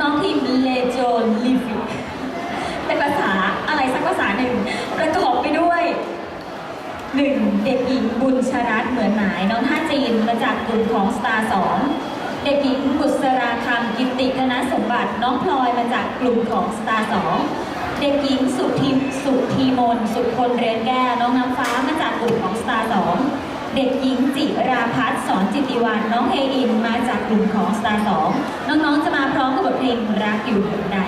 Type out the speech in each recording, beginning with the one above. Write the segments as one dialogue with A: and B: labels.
A: น้องๆทีมเลโจนลิฟิเป็นภาษาอะไรสักภาษาหนึ่ง ประกอบไปด้วยหนึ่งเด็กหญิงบุญชรัตน์เหมือนหมาย น้องท่าจีนมาจากกลุ่มของสตาร์สองเด็กหญิงบุษราคำกิติธนสมบัติ น้องพลอยมาจากกลุ่มของสตาร์สองเด็กหญิงสุทีสุทีมนสุคนเรียนแก้น้องน้ำฟ้ามาจากกลุ่มของสตาร์สอง เด็กหญิงจิราพัฒน์สอนจิติวันน้องเฮอินมาจากกลุ่มของสตาร์สองน้องๆจะมาพร้อมกับบทเพลงรักอยู่หัวใด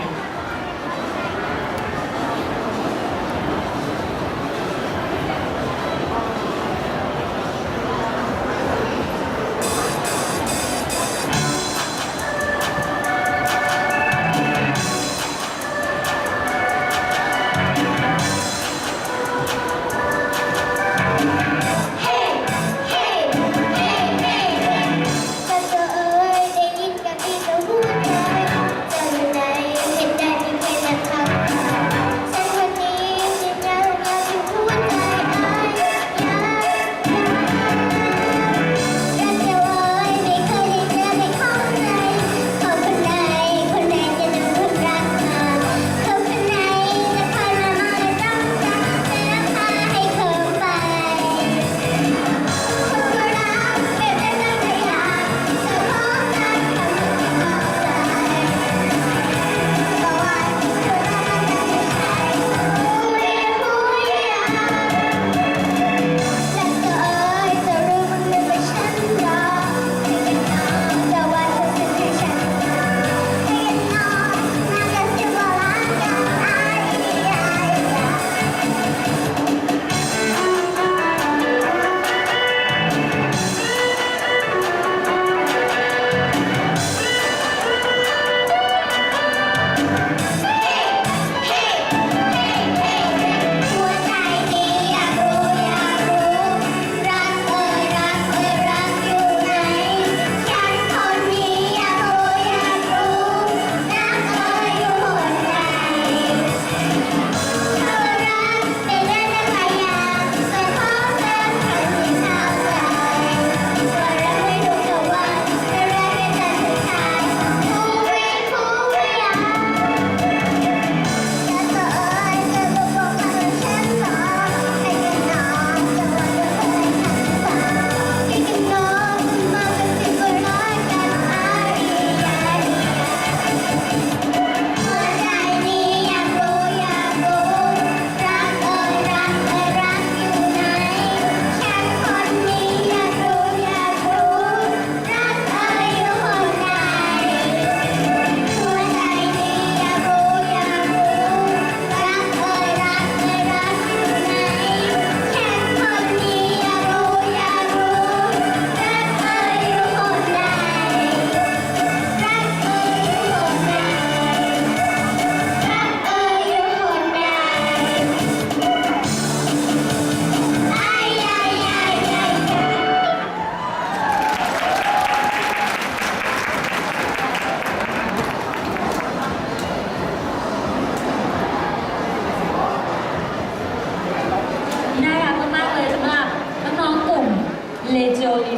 A: all these